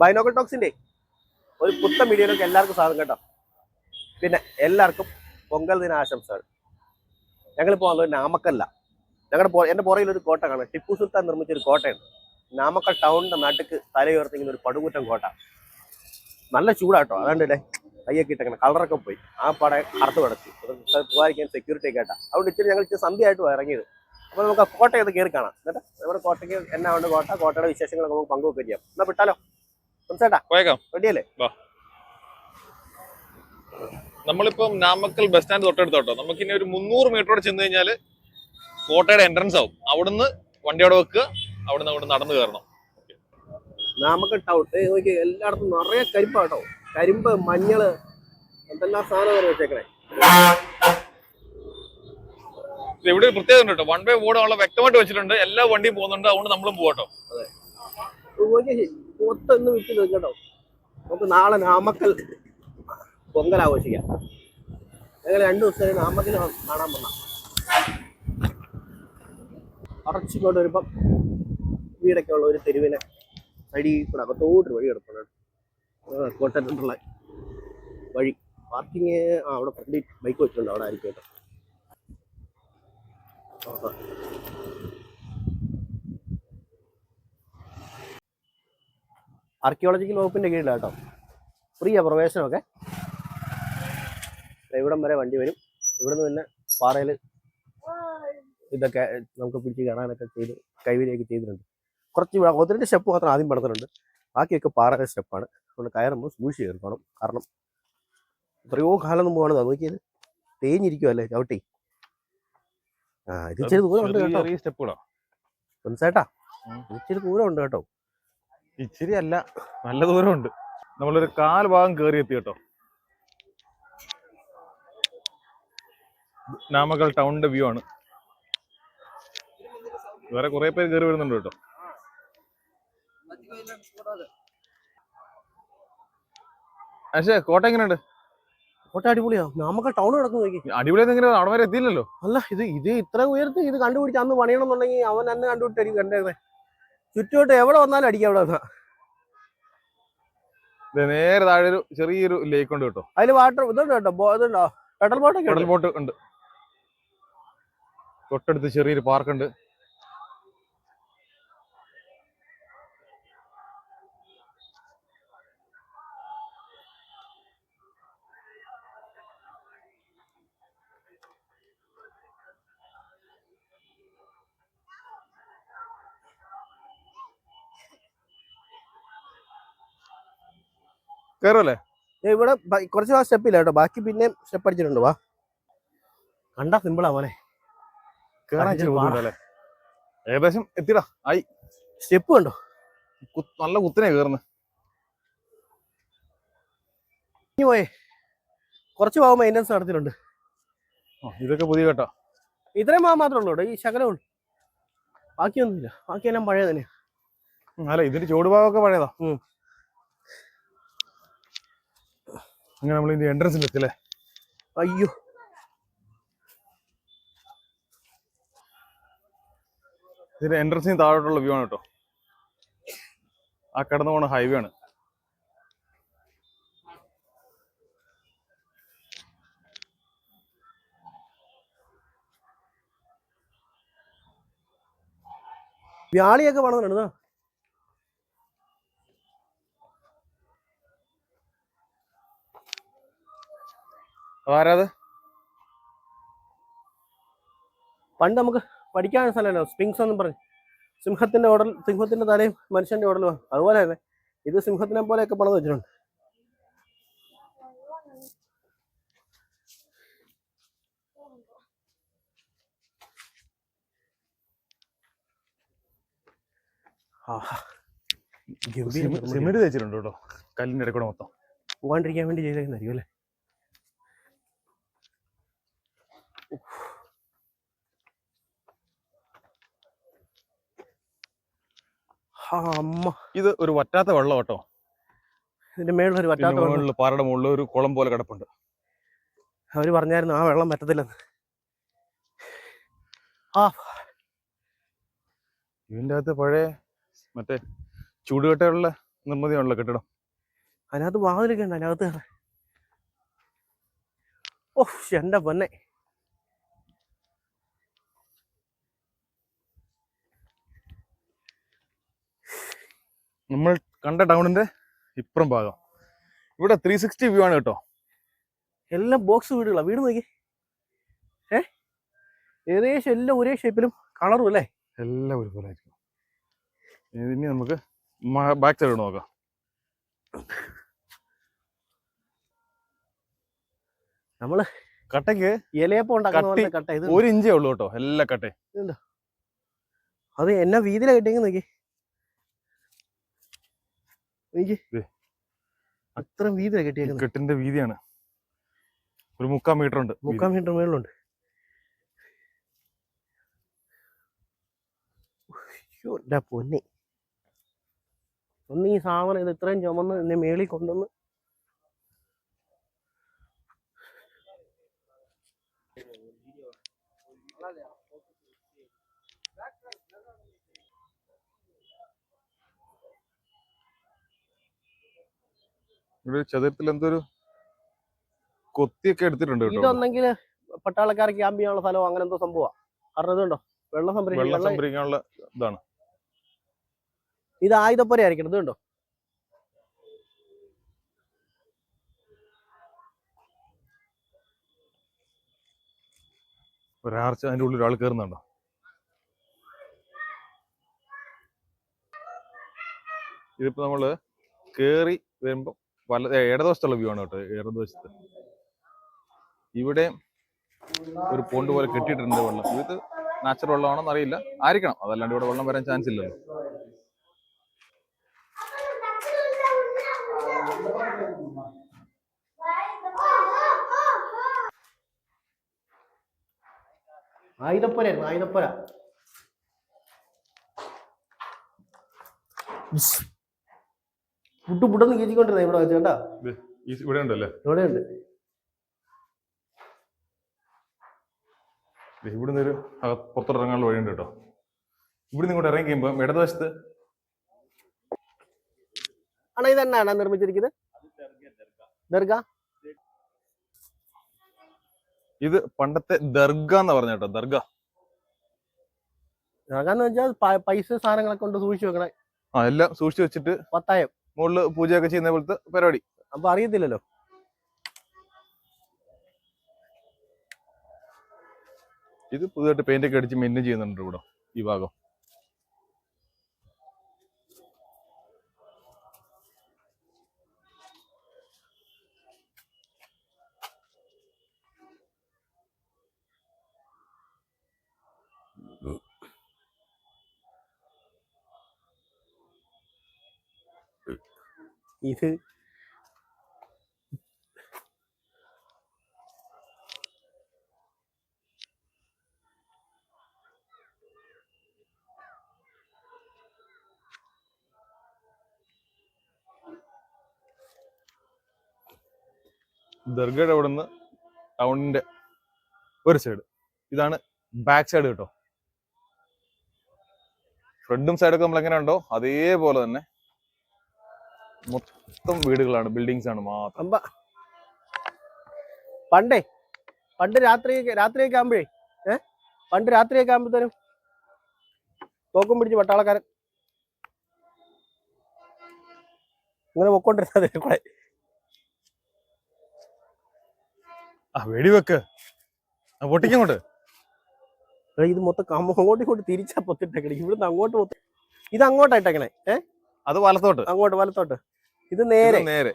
ബൈനോക്കൽ ടോക്സിന്റെ ഒരു പുത്തൻ വീഡിയോയിലേക്ക് എല്ലാവർക്കും സ്വാഗതം കേട്ടോ. പിന്നെ എല്ലാവർക്കും പൊങ്കൽ ദിന ആശംസകൾ ഞങ്ങളിപ്പോൾ വന്നത് നാമക്കല്ല. ഞങ്ങളുടെ എന്റെ പുറയിൽ ഒരു കോട്ട കാണാം ടിപ്പു സുൽത്താൻ നിർമ്മിച്ച ഒരു കോട്ടയുണ്ട് നാമക്കൽ ടൗണിന്റെ നടുക്ക് തലയുയർത്തിങ്ങനെ ഒരു പടുകൂറ്റൻ കോട്ട. നല്ല ചൂടാട്ടോ. അതുകൊണ്ടല്ലേ കയ്യൊക്കെ ഇട്ടങ്ങനെ കളറൊക്കെ പോയി. ആ പട കറുത്ത് കിടച്ചു പോകാതിരിക്കാൻ സെക്യൂരിറ്റി ഒക്കെ ആയിട്ടാ. അതുകൊണ്ട് ഇച്ചിരി ഞങ്ങൾ ഇച്ചിരി സന്ധ്യയായിട്ട് ഇറങ്ങിയത്. അപ്പോൾ നമുക്ക് ആ കോട്ടയൊക്കെ കയറി കാണാം. എന്നിട്ട് നമ്മുടെ കോട്ടയ്ക്ക് എന്നാ ഉണ്ട് കോട്ട? കോട്ടയുടെ വിശേഷങ്ങളൊക്കെ നമുക്ക് പങ്കുവെക്കുക ചെയ്യാം. എന്നാ വിട്ടാലോ? നമ്മളിപ്പം നാമക്കൽ ബസ് സ്റ്റാൻഡ് തൊട്ടടുത്തോട്ടോ നമുക്ക് ഇനി ഒരു മുന്നൂറ് മീറ്ററോടെ ചെന്ന് കഴിഞ്ഞാൽ കോട്ടയുടെ എൻട്രൻസ് ആവും. അവിടുന്ന് വണ്ടി അവിടെ വെക്കുക അവിടുന്ന് അവിടെ നടന്നു കയറണം. നാമക്കൽ ടൗട്ട് നോക്കി എല്ലായിടത്തും നിറയെ കരിമ്പാട്ടോ കരിമ്പ് മഞ്ഞൾ എന്തെല്ലാം സാധനം വെച്ചേക്കണേ. ഇവിടെ പ്രത്യേകത ഉണ്ട് കേട്ടോ. വൺ വേ ബോർഡ് വ്യക്തമായിട്ട് വെച്ചിട്ടുണ്ട്. എല്ലാ വണ്ടിയും പോകുന്നുണ്ട്. അതുകൊണ്ട് നമ്മളും പോകട്ടോ മൊത്തം വിറ്റ് കേട്ടോ നമുക്ക് നാളെ നാമക്കൽ പൊങ്കൽ ആഘോഷിക്കാം. ഞങ്ങൾ രണ്ടു ദിവസം നാമക്കൽ കാണാൻ വന്ന. കുറച്ചിങ്ങോട്ട് വരുമ്പം വീടൊക്കെ ഉള്ള ഒരു തെരുവിനെ വഴി കൂടെ അകത്തോട്ട് വഴി കിടപ്പുണ്ട് കോട്ടനുള്ള വഴി. പാർക്കിങ് ആ അവിടെ ഫ്രണ്ടിൽ ബൈക്ക് വെച്ചിട്ടുണ്ട് അവിടെ ആയിരിക്കും കേട്ടോ. ആർക്കിയോളജിക്കൽ വകുപ്പിന്റെ കീഴിലാണ് കേട്ടോ. ഫ്രീയാ പ്രവേശനമൊക്കെ ഇവിടം വരെ വണ്ടി വരും. ഇവിടുന്ന് പിന്നെ പാറയിൽ ഇതൊക്കെ നമുക്ക് പിടിച്ച് കാണാനൊക്കെ ചെയ്ത് കൈവരിയൊക്കെ ചെയ്തിട്ടുണ്ട്. കുറച്ച് ഒന്ന് സ്റ്റെപ്പ് മാത്രം ആദ്യം പടത്തിട്ടുണ്ട് ബാക്കിയൊക്കെ പാറയുടെ സ്റ്റെപ്പാണ് അതുകൊണ്ട് കയറുമ്പോൾ സൂക്ഷിച്ച് കയറിക്കണം. കാരണം എത്രയോ കാലം മുമ്പാണ് നോക്കിയത് തേഞ്ഞിരിക്കുമല്ലേ ചവിട്ടി. ആ ഇത് ഇച്ചിരി ദൂരം ഉണ്ട് കേട്ടോ. ഉം. ഇച്ചിരി ദൂരം ഉണ്ട് കേട്ടോ. ഇച്ചിരി അല്ല നല്ല ദൂരമുണ്ട്. നമ്മളൊരു കാൽ ഭാഗം കയറി എത്തി കേട്ടോ. നാമക്കൽ ടൗണിന്റെ വ്യൂ ആണ്. വേറെ കുറെ പേര് കയറി വരുന്നുണ്ട് കേട്ടോ. അശേ കോട്ട എങ്ങനെയുണ്ട്? കോട്ട അടിപൊളിയാ. നാമക്കൽ ടൗൺ കിടക്കുന്നു നോക്കി. അടിപൊളിയായി എങ്ങനെ അവിടെ വരെ എത്തിയില്ലല്ലോ. അല്ല ഇത് ഇത് ഇത്ര ഉയർത്തി ഇത് കണ്ടുപിടിച്ച് അന്ന് പണിയണം എന്നുണ്ടെങ്കിൽ അവൻ അന്ന് കണ്ടുപിടിച്ചായിരിക്കും കണ്ടേക്കുന്നത് ചുറ്റോട്ട് എവിടെ വന്നാലും അടിക്കാം അവിടെ വന്നാ. നേരെ താഴെ ഒരു ചെറിയൊരു ലേക്ക് ഉണ്ട് കേട്ടോ. അതിൽ വാട്ടർ ഇതുണ്ട് കേട്ടോ. ഇതുണ്ടോ? പെട്രോൾ ബോട്ടൊക്കെ കടൽ ബോട്ട് ഉണ്ട്. തൊട്ടടുത്ത് ചെറിയൊരു പാർക്ക് ഉണ്ട്. കയറുമല്ലേ ഇവിടെ കുറച്ച് ആ സ്റ്റെപ്പ് ഇല്ല കേട്ടോ. ബാക്കി പിന്നെ സ്റ്റെപ്പ് അടിച്ചിട്ടുണ്ട്. വാ. കണ്ടാ സിമ്പിളാ മോനെ. ഏകദേശം എത്തിടാ ആയി. സ്റ്റെപ്പ് കണ്ടോ? നല്ല കുത്തിനെ കയറുന്നു ഇനി പോയേ. കുറച്ച് ഭാഗം മെയിന്റെനൻസ് നടത്തിയിട്ടുണ്ട്. ഇതൊക്കെ പുതിയ കേട്ടോ. ഇത്രയും ഭാഗം മാത്രമേ ഉള്ളൂ ഈ ശകലം ഉള്ളൂ. ബാക്കിയൊന്നുമില്ല. ബാക്കിയെല്ലാം പഴയ തന്നെയാ അല്ല ഇതിന്റെ ചുവട് ഭാഗമൊക്കെ പഴയതാ. അങ്ങനെ നമ്മൾ ഇതിന്റെ എൻട്രൻസിൽ എത്തില്ലേ അയ്യോ. ഇതിന്റെ എൻട്രൻസിന് താഴോട്ടുള്ള വ്യൂ ആണ് കേട്ടോ. ആ കടന്നു പോണ ഹൈവേ ആണ്. വ്യാളിയൊക്കെ പണിതുണ്ട് ആരാത്? പണ്ട് നമുക്ക് പഠിക്കാൻ സ്ഥലമല്ലോ സ്പിങ്സ് എന്ന് പറഞ്ഞു. സിംഹത്തിന്റെ ഉടൽ സിംഹത്തിന്റെ തലയും മനുഷ്യന്റെ ഉടലും അതുപോലെ തന്നെ ഇത് സിംഹത്തിനെ പോലെയൊക്കെ പണത് വെച്ചിട്ടുണ്ട്. സിമെന്റ് തേച്ചിട്ടുണ്ട് കേട്ടോ. കല്ലിന്റെ ഇടയ്ക്കൂടെ മൊത്തം. പോകാണ്ടിരിക്കാൻ വേണ്ടി ചെയ്തേക്കുന്നതായിരിക്കും അല്ലേ ആ, അമ്മ. ഇത് ഒരു വറ്റാത്ത വെള്ളം കേട്ടോ. ഇതിന്റെ മേളിൽ ഒരു വറ്റാത്ത വെള്ളം. പാറയുടെ മുകളിൽ ഒരു കുളം പോലെ കിടപ്പുണ്ട്. അവർ പറഞ്ഞായിരുന്നു ആ വെള്ളം പറ്റത്തില്ലെന്ന് ആ. ഇതിന്റെ അകത്ത് പഴയ മറ്റേ ചൂടുകട്ടയുള്ള നിർമ്മിതിയാണല്ലോ കെട്ടിടം. അതിനകത്ത് വാതിലൊക്കെ ഉണ്ട് അതിനകത്ത് ഓ എന്റെ പൊന്നെ. നമ്മൾ കണ്ട ടൗണിന്റെ ഇപ്പുറം ഭാഗം. ഇവിടെ ത്രീ സിക്സ്റ്റി വ്യൂ ആണ് കേട്ടോ. എല്ലാം ബോക്സ് വീടുകളാണ് വീട് നോക്കി ഏ? ഏകദേശം എല്ലാം ഒരേ ഷേപ്പിലും കളറും അല്ലേ? എല്ലാം ഒരുപോലെ ആയിരിക്കും. ഇനി നമുക്ക് ബാക്ക് സൈഡ് നോക്കാം. നമ്മൾ കട്ടയ്ക്ക് ഇലയപ്പം ഉണ്ടാക്കുന്ന കട്ടി. ഇത് ഒരു ഇഞ്ചേ ഉള്ളൂ കേട്ടോ എല്ലാ കട്ടേ അത് എന്നാ വീതിയിലാണ് കിട്ടിയെങ്കിൽ നോക്കി. അത്ര വീതിയിലാ കെട്ടിയേക്കുന്നത്. കെട്ടിന്റെ വീതിയാണ്. ഒരു മുക്കാൽ മീറ്റർ ഉണ്ട് വീതി. മുക്കാൽ മീറ്റർ മേളിലുണ്ട് പൊന്നെ. ഒന്ന് ഈ സാധനം ഇത് ഇത്രയും ചുമന്ന് എന്നെ മേളിൽ കൊണ്ടുവന്ന് ഇവിടെ ചതുരത്തിൽ എന്തൊരു കൊത്തിയൊക്കെ എടുത്തിട്ടുണ്ട് ഇതൊന്നെങ്കിൽ പട്ടാളക്കാർ ക്യാമ്പ് ചെയ്യാനുള്ള സ്ഥലമോ? അങ്ങനെ എന്തോ സംഭവമാണ് കാരണം ഇതുണ്ടോ? വെള്ളം സംഭരിക്കാൻ വെള്ളം സംഭരിക്കാനുള്ള ഇതാണ്. ഇത് ആയുധപ്പുര ആയിരിക്കണം. ഇതുണ്ടോ? ഒരാർച്ച അതിന്റെ ഉള്ളിൽ ഒരാൾ കയറുന്നുണ്ടോ? ഇതിപ്പോ നമ്മൾ കേറി വരുമ്പോ വല ഇടതുവശത്തുള്ള വ്യൂ ആണ് കേട്ടോ ഇടതുവശത്ത്. ഇവിടെ ഒരു പോണ്ട് പോലെ കെട്ടിയിട്ടുണ്ട് വെള്ളം. ഇത് നാച്ചുറൽ വെള്ളമാണെന്ന് അറിയില്ല. ആയിരിക്കണം. അതല്ലാണ്ട് ഇവിടെ വെള്ളം വരാൻ ചാൻസ് ഇല്ലല്ലോ. ആയുധപ്പുരായിരുന്നു ആയുധപ്പുര പുട്ടു പുട്ടെന്ന് കീച്ചിക്കൊണ്ടിരുന്ന ഇവിടെ വെച്ച് കേട്ടാ ഇവിടെ ഉണ്ടല്ലേ? ഇവിടെ ഉണ്ട് ഇവിടുന്ന് ഒരു പുറത്തോട്ടിറങ്ങാനുള്ള വഴിയുണ്ട് കേട്ടോ. ഇവിടുന്ന് ഇങ്ങോട്ട് ഇറങ്ങി കഴിയുമ്പോൾ ഇടതുവശത്ത് ആണോ ഇത് തന്നെയാണോ നിർമ്മിച്ചിരിക്കുന്നത്? ദർഗ. ഇത് പണ്ടത്തെ ദർഗ എന്ന് പറഞ്ഞ കേട്ടോ ദർഗ. ദർഗ എന്ന് വെച്ചാൽ പൈസ സാധനങ്ങളൊക്കെ കൊണ്ട് സൂക്ഷിച്ചു വെക്കണേ. ആ എല്ലാം സൂക്ഷിച്ചു വെച്ചിട്ട് പത്തായം. മുകളിൽ പൂജയൊക്കെ ചെയ്യുന്ന പോലത്തെ പരിപാടി. അപ്പൊ അറിയത്തില്ലല്ലോ. ഇത് പുതുതായിട്ട് പെയിന്റ് ഒക്കെ അടിച്ച് മെയിന്റെയിൻ ചെയ്യുന്നുണ്ട് ഇവിടെ ഈ ഭാഗം. ഇത് ദർഗയുടെ അവിടെ നിന്ന് ടൗണിന്റെ ഒരു സൈഡ് ഇതാണ് ബാക്ക് സൈഡ് കേട്ടോ. ഫ്രണ്ടും സൈഡൊക്കെ നമ്മൾ എങ്ങനെ ഉണ്ടോ അതേപോലെ തന്നെ മൊത്തം വീടുകളാണ് ബിൽഡിങ്സ് ആണ് മാത്രം. പണ്ടേ പണ്ട് രാത്രി രാത്രിയൊക്കെ ആകുമ്പോഴേ ഏ? പണ്ട് രാത്രിയൊക്കെ ആകുമ്പോഴത്തേനും തോക്കും പിടിച്ച് പട്ടാളക്കാരൻ. ഇങ്ങനെ പൊക്കോണ്ടിരുന്നത് കൂടെ ആ വെടിവെക്ക് പൊട്ടിക്കോട്ട് പൊട്ടിക്കങ്ങോട്ട് ഇത് മൊത്തം കമ്പ അങ്ങോട്ടും ഇങ്ങോട്ട് തിരിച്ചാ പൊത്തിട്ടേക്കണേ. ഇവിടുന്ന് അങ്ങോട്ട് പൊത്തി ഇത് അങ്ങോട്ടായിട്ടേക്കണേ ഏ? അത് വലത്തോട്ട്. അങ്ങോട്ട് വലത്തോട്ട്. ഇത് നേരെ. നേരെ.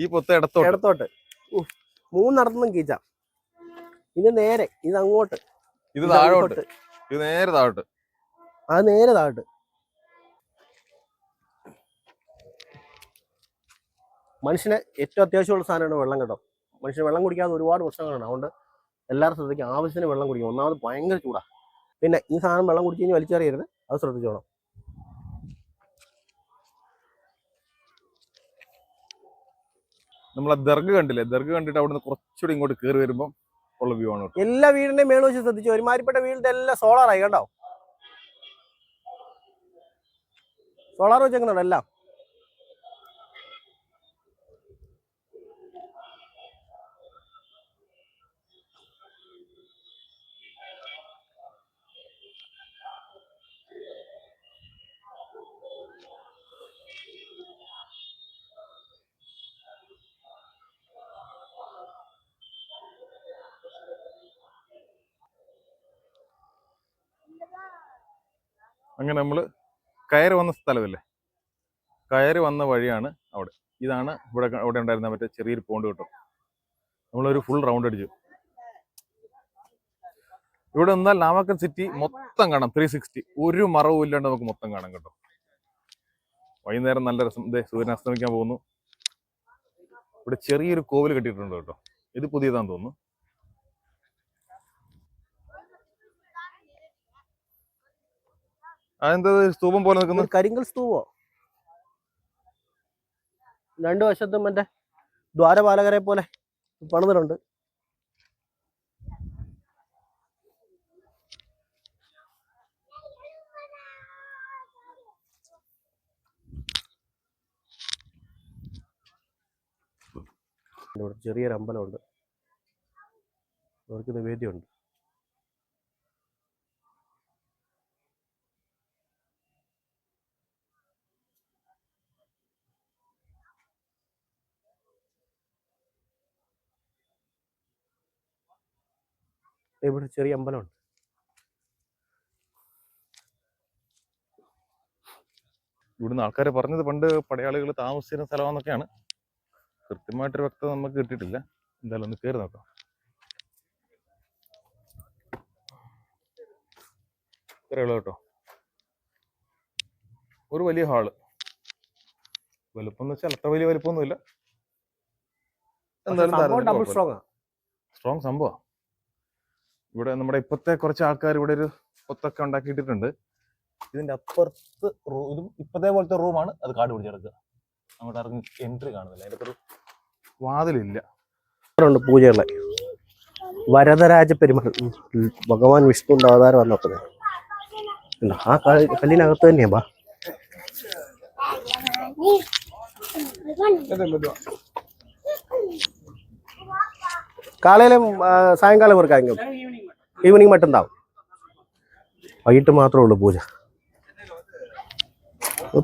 ഈ പൊത്ത ഇടത്തോട്ട്. ഇടത്തോട്ട്. മൂന്ന് മൂന്നിടത്തുനിന്നും കീച്ച. ഇത് നേരെ. ഇത് അങ്ങോട്ട്. ഇത് താഴോട്ട്. ഇത് നേരെ താഴോട്ട്. ആ നേരെ താഴോട്ട്. മനുഷ്യന് ഏറ്റവും അത്യാവശ്യമുള്ള സാധനമാണ് വെള്ളം കേട്ടോ. മനുഷ്യന് വെള്ളം കുടിക്കാതെ ഒരുപാട് പ്രശ്നങ്ങളാണ്. അതുകൊണ്ട് എല്ലാവരും ശ്രദ്ധിക്കും ആവശ്യത്തിന് വെള്ളം കുടിക്കും ഒന്നാമത് ഭയങ്കര ചൂടാ. പിന്നെ ഈ സാധനം വെള്ളം കുടിച്ച് കഴിഞ്ഞാൽ വലിച്ചെറിയരുത്. അത് ശ്രദ്ധിച്ചോണം നമ്മൾ ആ ദർഗ കണ്ടില്ലേ? ദർഗ കണ്ടിട്ട് അവിടുന്ന് കുറച്ചുകൂടി ഇങ്ങോട്ട് കയറി വരുമ്പോൾ ഉള്ള വ്യൂ ആണ് എല്ലാ വീടിന്റെയും മേളിൽ വെച്ച് ശ്രദ്ധിച്ചു ഒരുമാരിപ്പെട്ട വീടിന്റെ എല്ലാം സോളാറായി കേട്ടോ സോളാർ വെച്ചേക്കുന്നുണ്ട് എല്ലാം? അങ്ങനെ നമ്മൾ കയറി വന്ന സ്ഥലമില്ലേ? കയറി വന്ന വഴിയാണ് അവിടെ. ഇതാണ് ഇവിടെ അവിടെ ഉണ്ടായിരുന്ന മറ്റേ ചെറിയൊരു പോണ്ട് കിട്ടും. നമ്മളൊരു ഫുൾ റൗണ്ട് അടിച്ചു. ഇവിടെ നിന്നാൽ നാമക്കൽ സിറ്റി മൊത്തം കാണാം. ത്രീ സിക്സ്റ്റി ഒരു മറവും ഇല്ലാണ്ട് നമുക്ക് മൊത്തം കാണാം കേട്ടോ. വൈകുന്നേരം നല്ല രസം. ഇതേ സൂര്യൻ അസ്തമിക്കാൻ പോകുന്നു. ഇവിടെ ചെറിയൊരു കോവിൽ കെട്ടിയിട്ടുണ്ട് കേട്ടോ. ഇത് പുതിയതാന്ന് തോന്നുന്നു. അതെന്താ സ്തൂപം പോലെ നിൽക്കുന്നത്? കരിങ്കൽ സ്തൂപോ? രണ്ടു വശത്തും മറ്റേ ദ്വാരപാലകരെ പോലെ പണിതിട്ടുണ്ട്. ചെറിയൊരു അമ്പലമുണ്ട്. അവർക്ക് നിവേദ്യമുണ്ട് ഇവിടെ ചെറിയ അമ്പലമുണ്ട്. ഇവിടുന്ന് ആൾക്കാർ പറഞ്ഞത് പണ്ട് പടയാളികൾ താമസിച്ചിരുന്ന സ്ഥലമാണെന്നൊക്കെയാണ് കൃത്യമായിട്ടൊരു വ്യക്തത നമുക്ക് കിട്ടിയിട്ടില്ല. എന്തായാലും ഒന്ന് കയറി നോക്കാം. ഇത്രയുള്ളൂ കേട്ടോ. ഒരു വലിയ ഹാൾ. വലുപ്പം എന്ന് വെച്ചാൽ അത്ര വലിയ വലുപ്പമൊന്നുമില്ല. എന്തായാലും സ്ട്രോങ് സ്ട്രോങ് സംഭവം. ഇവിടെ നമ്മുടെ ഇപ്പത്തെ കുറച്ച് ആൾക്കാർ ഇവിടെ ഒരു ഒത്തൊക്കെ ഉണ്ടാക്കിയിട്ടിട്ടുണ്ട്. ഇതിന്റെ അപ്പുറത്ത് റൂ ഇതും ഇപ്പത്തെ പോലത്തെ റൂമാണ്. അത് കാട് പിടിച്ചെടുക്കുക അങ്ങോട്ട് ഇറങ്ങി എൻട്രി കാണുന്നില്ല. അതിന്റെ ഒരു വാതിലില്ല. ഉണ്ട് പൂജകളെ. വരദരാജ പെരുമാൾ. ഭഗവാൻ വിഷ്ണുവിന്റെ അവതാരം വന്നപ്പോൾ ആ കല്ലിനകത്ത് തന്നെയാ ബാ. കാലയിലും സായങ്കാലം കാര്യം ഈവനിങ് മറ്റുണ്ടാവും വൈകിട്ട് മാത്രമേ ഉള്ളൂ പൂജ.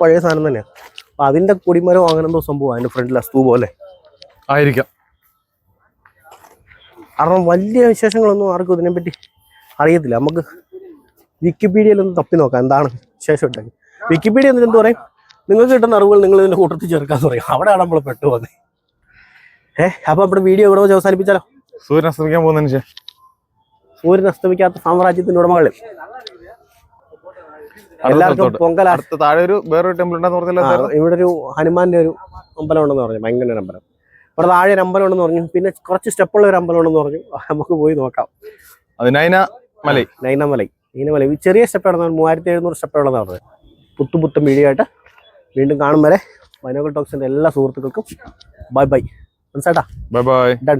പഴയ സാധനം തന്നെയാണ് അപ്പൊ അതിന്റെ കൊടിമരം അങ്ങനെ എന്തോ സംഭവം അതിന്റെ ഫ്രണ്ടിൽ സ്തൂപം അല്ലേ ആയിരിക്കാം. കാരണം വലിയ വിശേഷങ്ങളൊന്നും ആർക്കും ഇതിനെപ്പറ്റി അറിയത്തില്ല. നമുക്ക് വിക്കിപീഡിയയിലൊന്ന് തപ്പി നോക്കാം എന്താണ് വിശേഷം ഉണ്ടെങ്കിൽ വിക്കിപീഡിയ എന്നിട്ട് എന്ത് പറയും? നിങ്ങൾക്ക് കിട്ടുന്ന അറിവുകൾ നിങ്ങൾ ഇതിന്റെ കൂട്ടത്തിൽ ചേർക്കാന്ന് പറയും. അവിടെയാണ് നമ്മൾ പെട്ടുപോകുന്നത് ഏഹ് അപ്പൊ നമ്മുടെ വീഡിയോ ഇവിടെ വെച്ച് അവസാനിപ്പിച്ചാലോ? സൂര്യൻ അസ്തമിക്കാൻ പോകുന്ന സൂര്യൻ അസ്തമിക്കാത്ത സാമ്രാജ്യത്തിന്റെ ഉടമകളിൽ അടുത്ത എല്ലാവർക്കും സ്ഥലത്തോട്ട്. പൊങ്കൽ അടുത്ത താഴെ ഒരു വേറൊരു ടെമ്പിൾ ഉണ്ടെന്ന് പറഞ്ഞാൽ ആ, ഇവിടെ ഒരു ഹനുമാന്റെ ഒരു അമ്പലം ഉണ്ടെന്ന് പറഞ്ഞു ഭയങ്കര അമ്പലം. ഇവിടെ താഴെ ഒരു അമ്പലം ഉണ്ടെന്ന് പറഞ്ഞു പിന്നെ കുറച്ച് സ്റ്റെപ്പുള്ള ഒരു അമ്പലം ഉണ്ടെന്ന് പറഞ്ഞു നമുക്ക് പോയി നോക്കാം. അതിനൈന മലൈ നൈനമലൈ നൈനമലൈ. ഈ ചെറിയ സ്റ്റെപ്പ് ഉണ്ടെന്ന് മൂവായിരത്തി എഴുന്നൂറ് സ്റ്റെപ്പ് പറഞ്ഞത്? പുത്തു പുത്തും വീഡിയോ ആയിട്ട് വീണ്ടും കാണും വരെ. ബൈനോക്കൽ ടോക്സിന്റെ എല്ലാ സുഹൃത്തുക്കൾക്കും ബൈ ബൈ. മനസ്സാട്ടാ ബൈ ബൈ. ഡൺ